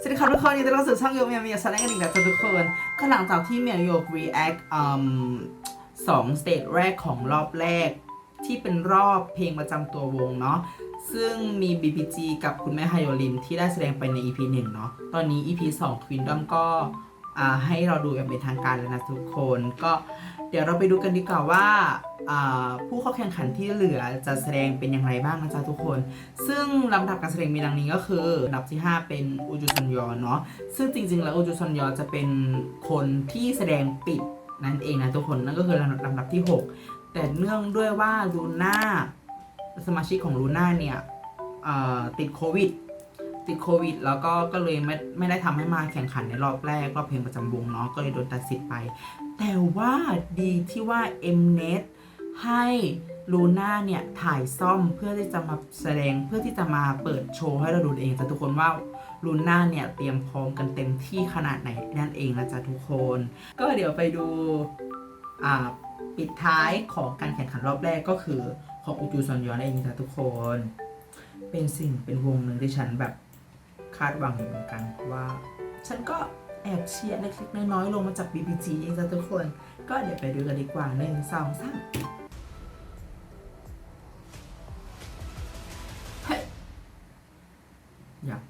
สวัสดีครับทุกคนยินดีต้อนรับสู่ช่องโยมยามีชาแนลกันอีกแล้วทุกคนก็หลังจากที่เมียโยก react อืมสองสเตจแรกของรอบแรก ที่เป็นรอบเพลงประจำตัววงเนาะซึ่งมี BPG กับคุณแม่ไฮโอลินที่ได้แสดงไปใน EP 1 เนาะตอนนี้ EP 2 Queendom ก็อ่าให้เราดูอย่างเป็นทางการแล้วนะทุกคนก็ ดี๋ยวเราไปดูกันดีกว่าว่าผู้เข้าแข่งขันที่เหลือจะแสดงเป็นอย่างไรบ้างนะจ๊ะทุกคน ซึ่งลำดับการแสดงมีดังนี้ก็คือลำดับที่ 5 เป็นอูจูซันยอเนาะซึ่งจริง ๆ แล้วอูจูซันยอจะเป็นคนที่แสดงปิดนั่นเองนะทุกคนนั่นก็คือลำดับลำดับที่ 6 แต่เนื่องด้วยว่าลูน่าสมาชิกของลูน่าเนี่ยติดโควิดติดโควิดแล้วก็ก็เลยไม่ไม่ได้ทำให้มาแข่งขันในรอบแรก รอบเพลงประจำวงเนาะก็เลยโดนตัดสิทธิ์ไป แต่ว่าดีที่ว่า Mnet ให้ลูน่าเนี่ยถ่ายซ่อมเพื่อที่จะมาแสดงเพื่อที่จะมาเปิดโชว์ให้เราดูเองแต่ทุกคนว่าลูน่าเนี่ยเตรียมพร้อมกันเต็มที่ขนาดไหนนั่นเองนะจ๊ะทุกคน ก็เดี๋ยวไปดูอ่าปิดท้ายของการแข่งขันรอบแรกก็คือของอุจูซอนยอนเองนะทุกคน เป็นสิ่งเป็นวงหนึ่งที่ฉันแบบคาดหวังอยู่เหมือนกันว่า ฉันก็ แอบเชียร์เล็กๆน้อยๆลงมาจาก BBG เองจ้ะทุกคน ก็เดี๋ยวไปดูกันดีกว่าหนึ่งสองสามเฮ้ยอยาก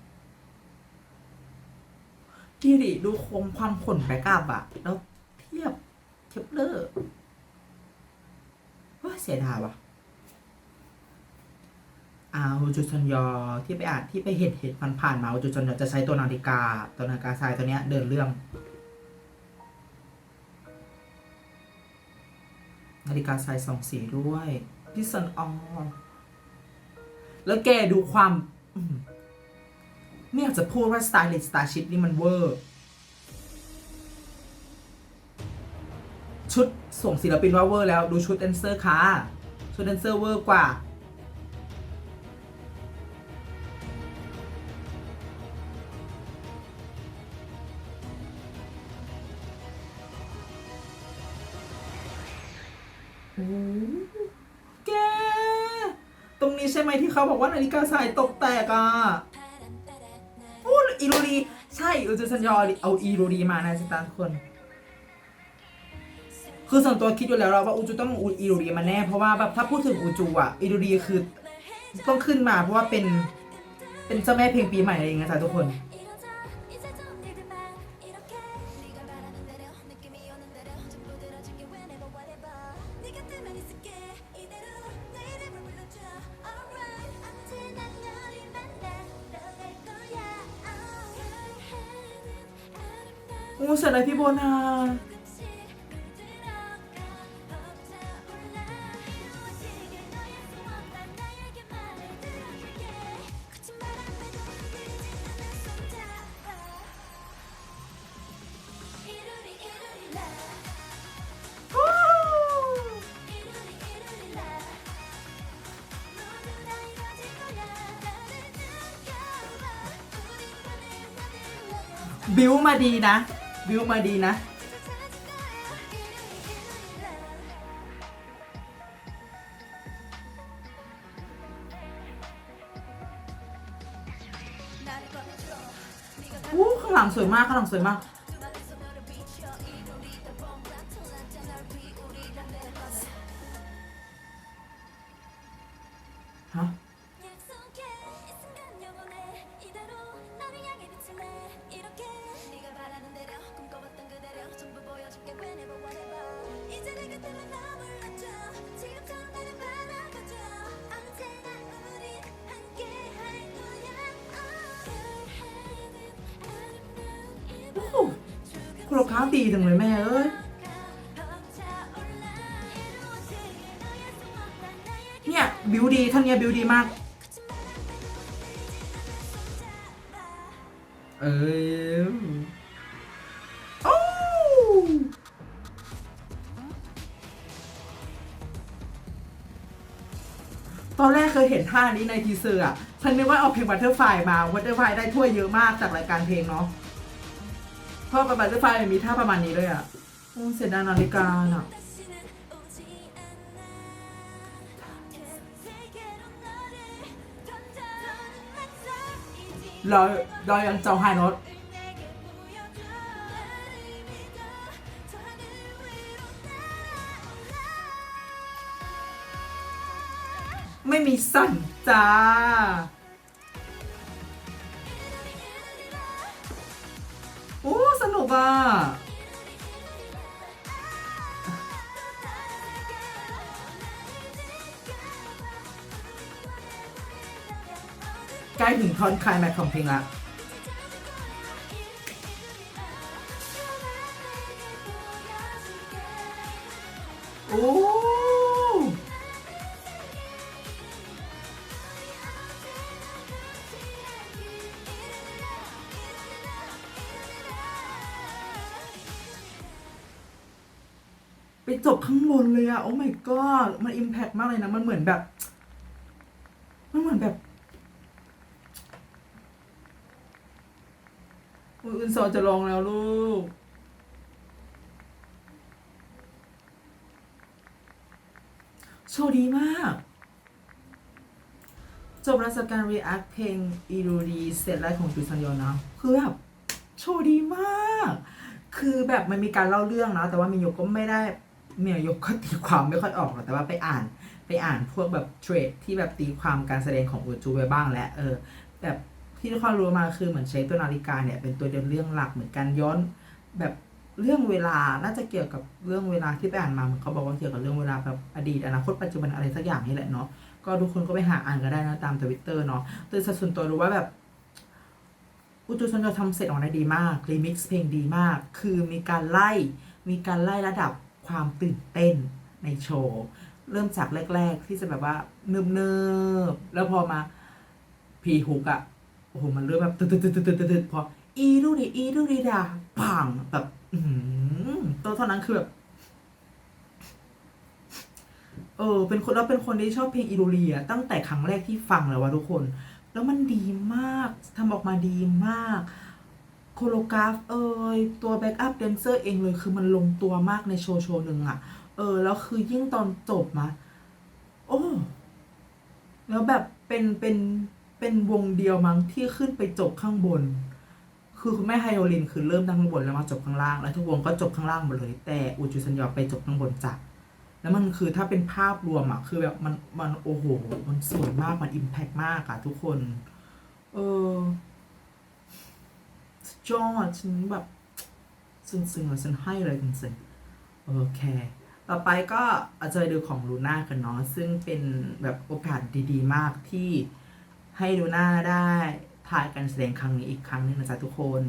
ดีดิดูคมความขนแบกอัพอะแล้วเทียบเทปเลอร์ว่าเสียดายว่ะ อ่าฮูจูชอนยอที่ไปอ่านที่ไปเห็นเห็นผ่านผ่านมาฮูจูชอนยอจะใช้ตัวนาฬิกาตัวนาฬิกาทรายตัวเนี้ยเดินเรื่อง นาฬิกาทรายสองสีด้วยพี่ซันออแล้วแกดูความไม่อยากจะพูดว่าสไตลิสต์สตาชิพนี่มันเวอร์ ชุดส่งศิลปินว่าเวอร์แล้ว ดูชุดแดนเซอร์ค่ะชุดแดนเซอร์เวอร์กว่า แก ตรงนี้ใช่ไหมที่เขาบอกว่านาฬิกาทรายตกแตกอะโอ้อีโรดีใช่อูจูซันยอเอาอีโรดีมานะสิตาทุกคน คือส่วนตัวคิดอยู่แล้วว่าอูจูต้องอูอีโรดีมาแน่เพราะว่าแบบถ้าพูดถึงอูจูอะอีโรดีคือต้องขึ้นมาเพราะว่าเป็นเป็นเจ้าแม่เพลงปีใหม่เองนะจ๊ะทุกคน อ้เสียดายพี่โบนาบิวมาดีนะ บิวมาดีนะอู้ข้างหลังสวยมากข้างหลังสวยมาก ดีจังเลยแม่เอ้ยเนี่ยบิวดีท่านเนี้ยบิวดีมาก เออโอ้ตอนแรกเคยเห็นท่านี้ในทีเซอร์อะ ฉันนึกว่าเอาเพลงบัตเตอร์ไฟมาบัตเตอร์ไฟได้ถ้วยเยอะมากจากรายการเพลงเนาะ พ่อประมาณเสื้อผ้ามันมีท่าประมาณนี้ด้วยอะโอ้เสียดายนาฬิกาอะเราเรายังเจ้าไฮโนตไม่มีสั่นจ้า โอ้สนุกอะใกล้ถึงทอนคลายแม็กของเพลงละ อะโอ้ my god มันอิมแพ t มากเลยนะ มันเหมือนแบบ มันเหมือนแบบอุนซอจะลองแล้วลูก โชว์ดีมาก จบราชการ react เพลงอีรูดีเสร็จแรกของจุซันยอนนะ คือแบบ โชว์ดีมาก คือแบบมันมีการเล่าเรื่องนะ แต่ว่ามีโยก็ไม่ได้ เมียยกก็ตีความไม่ค่อยออกหรอกแต่ว่าไปอ่านไปอ่านพวกแบบเทรดที่แบบตีความการแสดงของอูจูไปบ้างแล้วเออแบบที่ทุกคนรู้มาคือเหมือนใช้ตัวนาฬิกาเนี่ยเป็นตัวเดินเรื่องหลักเหมือนกันย้อนแบบเรื่องเวลา น่าจะเกี่ยวกับเรื่องเวลาที่ไปอ่านมาเหมือนเขาบอกว่าเกี่ยวกับเรื่องเวลาแบบอดีตอนาคตปัจจุบันอะไรสักอย่างนี่แหละเนาะ ก็ทุกคนก็ไปหาอ่านก็ได้นะตามทวิตเตอร์เนาะโดยสัดส่วนตัวรู้ว่าแบบอุจูชนจะทำเสร็จออกมาได้ดีมากรีมิกซ์เพลงดีมาก คือมีการไล่ มีการไล่ระดับ ความตื่นเต้นในโชว์ เริ่มจากแรก ๆ ที่จะแบบว่าเนิบเนิบๆแล้วพอมาพีฮุกอะโอ้โหมันเริ่มแบบตึ๊ดตึ๊ดตึ๊ดตึ๊ดตึ๊ดพออีดูดิอีดูดิดาปังแบบอืมตัวเท่านั้นคือแบบเออเป็นคนเราเป็นคนที่ชอบเพลงอีรูรียตั้งแต่ครั้งแรกที่ฟังแล้วว่าทุกคน แล้วมันดีมากทำออกมาดีมาก โคโรกราฟเอยตัวแบ็กอัพแดนเซอร์เองเลยคือมันลงตัวมากในโชว์โชว์หนึ่งอะเออ แล้วคือยิ่งตอนจบมาโอ้แล้วแบบเป็นเป็นเป็นวงเดียวมั้งที่ขึ้นไปจบข้างบน คือคุณแม่ไฮโอลินคือเริ่มตั้งข้างบนแล้วมาจบข้างล่าง แล้วทุกวงก็จบข้างล่างหมดเลย แต่อูจูซันยอไปจบข้างบนจ้ะแล้วมันคือถ้าเป็นภาพรวมอะคือแบบมันมันโอ้โห มันสวยมากมันอิมแพกมากอะทุกคน เออ ยอดฉันแบบซึ้งๆเลยฉันให้เลยจริงๆโอเค ต่อไปก็อาจจะดูของลูน่ากันเนาะซึ่งเป็นแบบโอกาสดีๆ มากที่ให้ลูน่าได้ถ่ายการแสดงครั้งนี้อีกครั้งหนึ่งนะจ๊ะทุกคน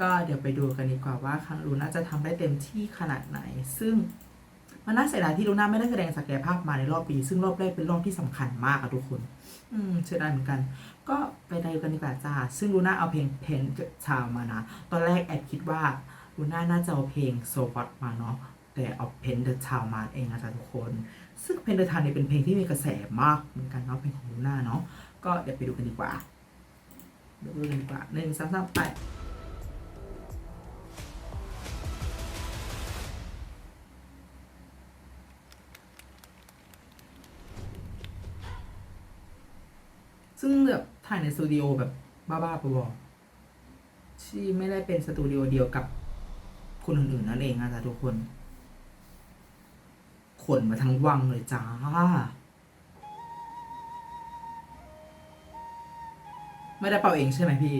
ก็เดี๋ยวไปดูกันดีกว่าว่าครั้งลูน่าจะทำได้เต็มที่ขนาดไหน ซึ่งมันน่าเสียดายที่ลูน่าไม่ได้แสดงศักยภาพมาในรอบปี ซึ่งรอบแรกเป็นรอบที่สำคัญมากอะทุกคน อืมเสียดายเหมือนกัน ก็ไปได้กันดีกว่าจ้า ซึ่งลูน่าเอาเพลงเพนชาวมานะ ตอนแรกแอบคิดว่าลูน่าน่าจะเอาเพลงโซฟอตมาเนาะ แต่เอาเพนเดอร์ชาวมาเองนะจ๊ะทุกคน ซึ่งเพนเดอร์ทาวเนี่ยเป็นเพลงที่มีกระแสมากเหมือนกันเนาะ เพลงของลูน่าเนาะ ก็เดี๋ยวไปดูกันดีกว่า เดี๋ยวไปดูกันดีกว่าหนึ่งสองสามไปซึ่งแบบ ถ่ายในสตูดิโอแบบบ้าๆบอๆที่ไม่ได้เป็นสตูดิโอเดียวกับคนอื่นๆนั่นเองนะจ๊ะทุกคนขนมาทั้งวังเลยจ้าไม่ได้เป่าเองใช่ไหมพี่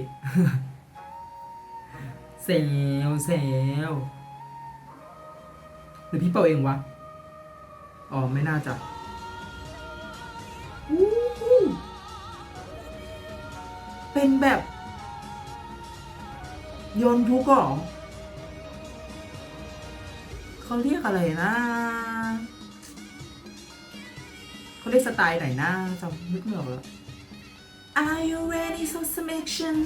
เซลเซลหรือพี่เป่าเองวะ อ๋อ ไม่น่าจะ เป็นแบบโยนยุกเหรอเขาเรียกอะไรนะเขาเรียกสไตล์ไหนนะจำนึกไม่ออกแล้ว Are you ready for some action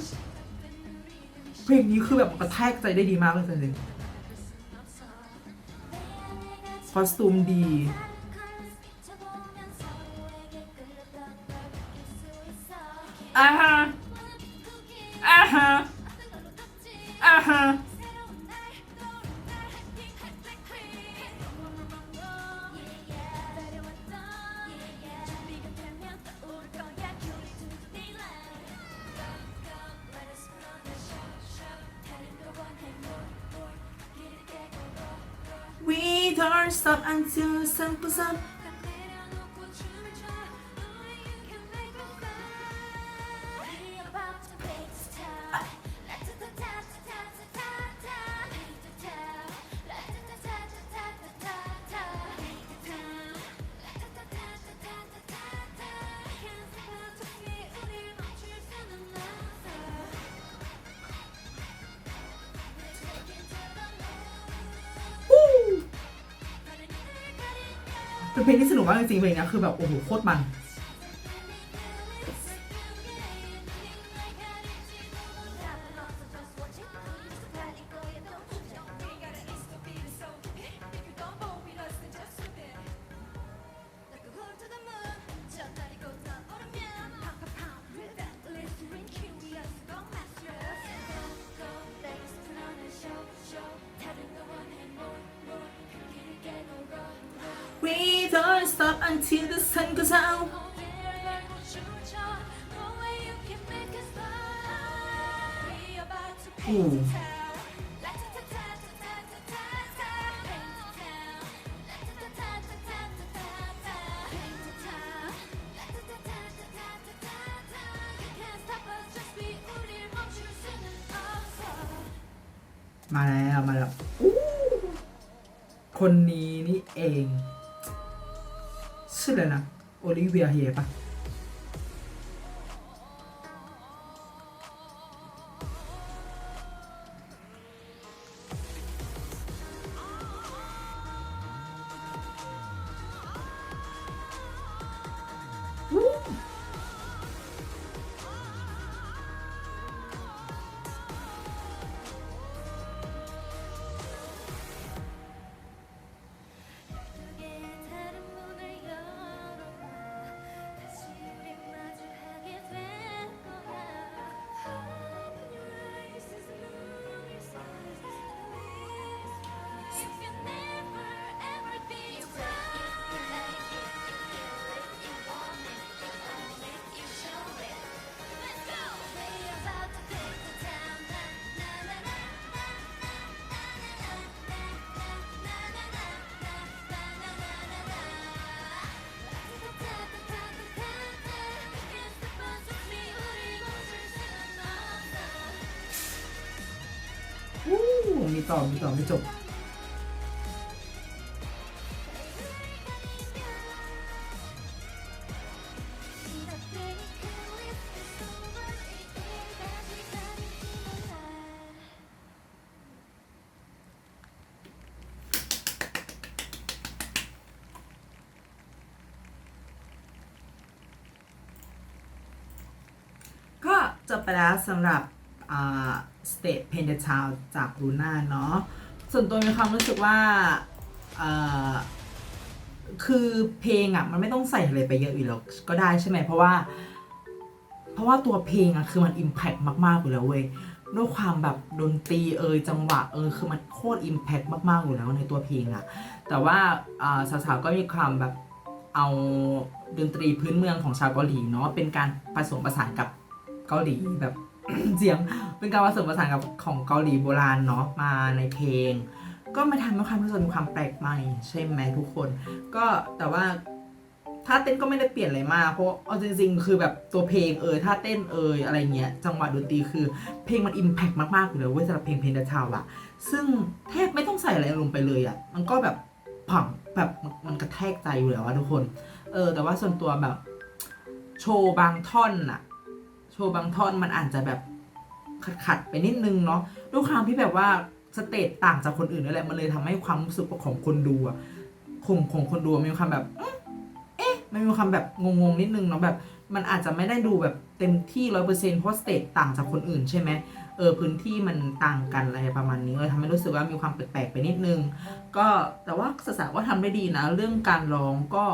เพลงนี้คือแบบกระแทกใจได้ดีมากเลยจริงคอสตูมดี อ่าฮะอ่า stars up until sun goes up. จริงๆเพลงนี้คือแบบโอ้โหโคตรมัน อืมมาแล้วมาแล้วคนนี้นี่เองชื่ออะไรนะโอลิเวียเฮปะ มีต่อมีต่อไม่จบก็จบไปแล้วสำหรับ อ่า State p e n t a t o w n จากลูน่าเนาะส่วนตัวมีความรู้สึกว่าคือเพลงอะมันไม่ต้องใส่อะไรไปเยอะอยู่แล้วก็ได้ใช่ไหมเพราะว่า เพราะว่าตัวเพลงอะคือมันอิมแพ t มากๆอยู่แล้วเว้ยด้วยความแบบดนตรีเอยจังหวะเอยคือมันโคตรอิมแพ t มากๆอยู่แล้วในตัวเพลงอะแต่ว่าสาวๆก็มีความแบบเอาดนตรีพื้นเมืองของชาวเกาหลีเนาะเป็นการผสมผสานกับเกาหลีแบบ เสียงเป็นการผสมผสานกับของเกาหลีโบราณเนาะมาในเพลง ก็มาทำให้ความรู้สึกมีความแปลกใหม่ ใช่ไหมทุกคน ก็แต่ว่าท่าเต้นก็ไม่ได้เปลี่ยนอะไรมากเพราะเอาจริงๆ คือแบบตัวเพลงเออท่าเต้นเอยอะไรเงี้ยจังหวะดนตรีคือเพลงมันอิมแพกมากๆอยู่แล้วเว้ยสำหรับเพลงเพลงเดชาวอะซึ่งแทบไม่ต้องใส่อะไรลงไปเลยอะมันก็แบบผังแบบมันมันกระแทกใจอยู่แล้วอะทุกคน เออแต่ว่าส่วนตัวแบบโชว์บางท่อนอะ โชว์บางท่อนมันอาจจะแบบขัดขัดๆไปนิดนึงเนาะด้วยความที่แบบว่าสเตจต่างจากคนอื่นนั่นแหละมันเลยทำให้ความรู้สึกของคนดูอะของของคนดูมีความแบบเอ๊ะมันมีความแบบงงๆนิดนึงเนาะแบบมันอาจจะไม่ได้ดูแบบเต็มที่ร้อยเปอร์เซ็นต์เพราะสเตจต่างจากคนอื่นใช่ไหมเออพื้นที่มันต่างกันอะไรประมาณนี้เลยทำให้รู้สึกว่ามีความแปลกๆไปนิดนึง ก็แต่ว่าสาวๆก็ทำได้ดีนะ เรื่องการร้องก็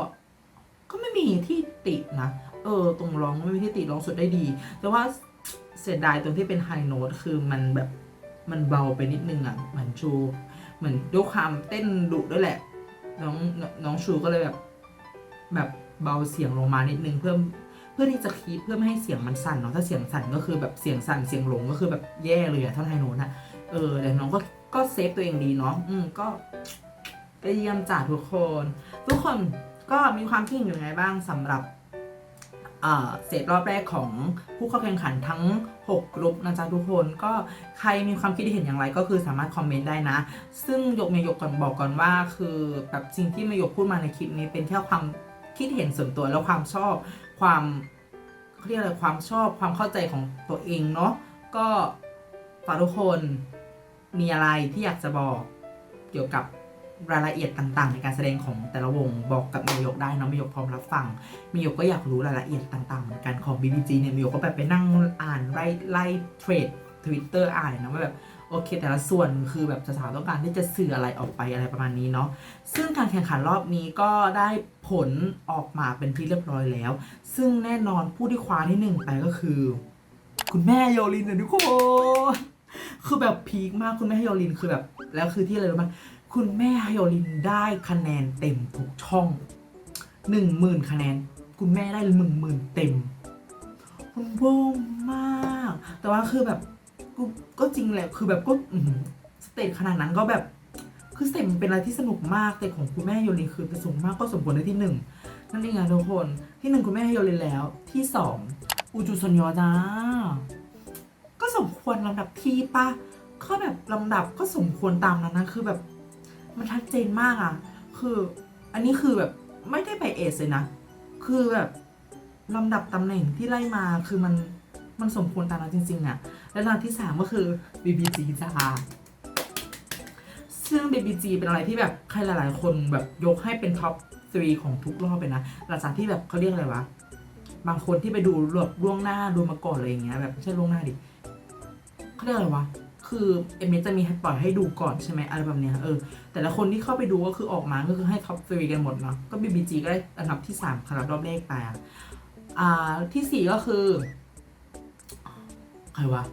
ก็ไม่มีที่ตินะ ออ ตรงร้องไม่มีที่ติร้องสุดได้ดี แต่ว่าเสียดายตรงที่เป็นไฮโน้ตคือมันแบบมันเบาไปนิดนึงอะเหมือนชูเหมือนด้วยความเต้นดุด้วยแหละ น้องน้องชูก็เลยแบบ แบบเบาเสียงลงมานิดนึงเพื่อเพื่อที่จะคีปเพื่อไม่ให้เสียงมันสั่นเนาะถ้าเสียงสั่นก็คือแบบเสียงสั่นเสียงหลงก็คือแบบแย่เลยอะถ้าไฮโน้ตอะเออแต่น้องก็ก็เซฟตัวเองดีเนาะอืมก็ก็เยี่ยมจ้าทุกคน ทุกคนก็มีความคิดเห็นยังไงบ้างสำหรับ เอ่อเซตรอบแรกของผู้เข้าแข่งขันทั้ง 6 กลุ่มนะจ๊ะทุกคนก็ใครมีความคิดเห็นอย่างไรก็คือสามารถคอมเมนต์ได้นะ ซึ่งยกเมยกก่อนบอกก่อนว่า คือแบบสิ่งที่เมยกพูดมาในคลิปนี้เป็นแค่ความคิดเห็นส่วนตัวแล้วความชอบความเขาเรียกอะไรความชอบความเข้าใจของตัวเองเนาะก็ฝากทุกคนมีอะไรที่อยากจะบอกเกี่ยวกับ รายละเอียดต่างๆ ในการแสดงของแต่ละวงบอกกับเมยกได้เนาะเมยกพร้อมรับฟังเมยกก็อยากรู้รายละเอียดต่างๆเหมือนกันของ BBG เนี่ยเมยกก็แบบไปนั่งอ่านไล่ไล่เทรดทวิตเตอร์อ่านนะว่าแบบโอเค แต่ละส่วนคือแบบสาวๆต้องการที่จะสื่ออะไรออกไปอะไรประมาณนี้เนาะซึ่งการแข่งขันรอบนี้ก็ได้ผลออกมาเป็นที่เรียบร้อยแล้ว ซึ่งแน่นอนผู้ที่คว้าที่หนึ่งไปก็คือ คุณแม่โยลินนะทุกคนคือแบบพีคมากคุณแม่โยลินคือแบบแล้วคือที่อะไรรู้ไหม คุณแม่ไฮโอลินได้คะแนนเต็มทุกช่องหนึ่งหมื่นคะแนน คุณแม่ได้หนึ่งหมื่นเต็ม คุณโบ้มาก แต่ว่าคือแบบก็ก็จริงแหละคือแบบก็สเตจขนาดนั้นก็แบบคือสเตจมันเป็นอะไรที่สนุกมากแต่ของคุณแม่ไฮโอลินคือประสงมากก็สมควรได้ที่หนึ่งนั่นเองอะทุกคนที่หนึ่งคุณแม่ไฮโอลินแล้วที่สองอูจูซอนยอจ้าก็สมควรลำดับที่ปะก็แบบลำดับก็สมควรตามนั้นนะคือแบบ มันชัดเจนมากอะคืออันนี้คือแบบไม่ได้ไปเอสเลยนะ คือแบบลำดับตำแหน่งที่ไล่มาคือมันมันสมควรตามนั้นจริงๆอะและลำดับที่สามก็คือ BBG จ้าซึ่ง BBG เป็นอะไรที่แบบใครหลายๆ คนแบบยกให้เป็นท็อป3ของทุกรอบเลยนะ หลังจากที่แบบเขาเรียกอะไรวะ บางคนที่ไปดูแบบล่วงหน้าดูมาก่อนอะไรอย่างเงี้ยแบบไม่ใช่ล่วงหน้าดิเขาเรียกอะไรวะ คือเอ็มจะมีปล่อยให้ดูก่อนใช่ไหมอะไรแบบเนี้ยเออแต่ละคนที่เข้าไปดูก็คือออกมาก็คือให้ท็อปทรีกันหมดเนาะก็ BBG ก็ได้อันดับที่3สำหรับรอบแรกไปอะอ่าที่ 4 ก็คือ ใครวะ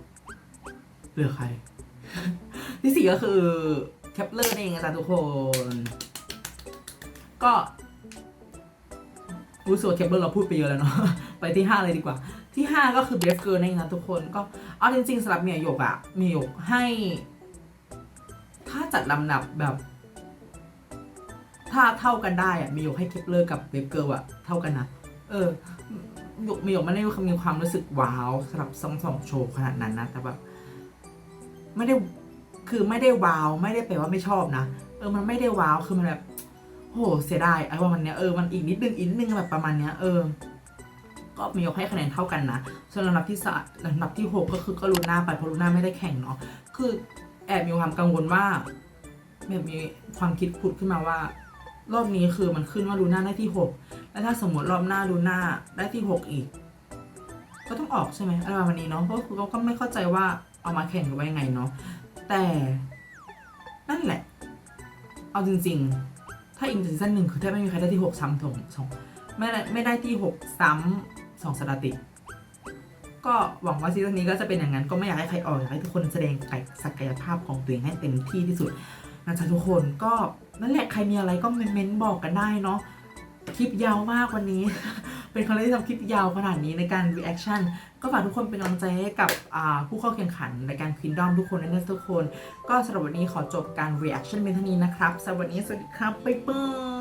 เหลือใคร ที่ 4 ก็คือแคปเลอร์เองอาจารย์ทุกคน ก็รู้สึกว่าแคปเลอร์เราพูดไปเยอะแล้วเนาะไปที่ 5 เลยดีกว่า ที่ 5 ก็คือเบฟเกิร์นั่นเองนะทุกคนก็เอาจริงๆสำหรับเมียหยกอะเมียหยกให้ ถ้าจัดลำดับแบบ ถ้าเท่ากันได้อะเมียหยกให้เคปเลอร์กับเบฟเกิร์อะเท่ากันนะเออหยกเมียหยกไม่ได้มีความรู้สึกว้าวสำหรับสองสองโชว์ขนาดนั้นนะแต่แบบไม่ได้คือไม่ได้ว้าวไม่ได้แปลว่าไม่ชอบนะเออมันไม่ได้ว้าวคือมันแบบโหเสียดายไอ้ว่ามันเนี้ยเออมันอีกนิดนึงอีกนิดนึงแบบประมาณเนี้ยเออ ก็มียกให้คะแนนเท่ากันนะ ส่วนลำดับที่สลำดับที่ 6 ก็คือก็ลูน่าไปเพราะลูน่าไม่ได้แข่งเนาะ คือแอบมีความกังวลว่าแบบมีความคิดผุดขึ้นมาว่า รอบนี้คือมันขึ้นว่าลูน่าได้ที่ 6 แล้วถ้าสมมติรอบหน้าลูน่าได้ที่ 6 อีก ก็ต้องออกใช่ไหมอะไรประมาณนี้เนาะ เพราะคือเขาก็ไม่เข้าใจว่าเอามาแข่งกันไว้ยังไงเนาะ แต่นั่นแหละ เอาจริง ๆ ถ้าอินซีซั่นหนึ่งคือแทบไม่มีใครได้ที่ 6 ซ้ำถงสองไม่ได้ไม่ได้ที่ 6 ซ้ำ สองสตาติ ก็หวังว่าซีซั่นนี้ก็จะเป็นอย่างนั้นก็ไม่อยากให้ใครออกอยากให้ทุกคนแสดงศักยภาพของตัวเองให้เต็มที่ที่สุดนะจ๊ะทุกคนก็นั่นแหละใครมีอะไรก็เม้นต์บอกกันได้เนาะคลิปยาวมากวันนี้ เป็นครั้งแรกที่ทำคลิปยาวขนาดนี้ในการ reaction ก็ฝากทุกคนเป็นกำลังใจให้กับผู้เข้าแข่งขันในการ Kingdom ทุกคนนะทุกคน ก็สำหรับวันนี้ขอจบการ reaction เป็นเท่านี้นะครับสำหรับวันนี้สวัสดีครับบ๊ายบาย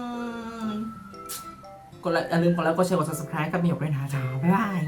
กดไลค์อย่าลืมกดไลค์กดแชร์กด subscribe กับมีหยกด้วยนะจ๊ะบ๊ายบาย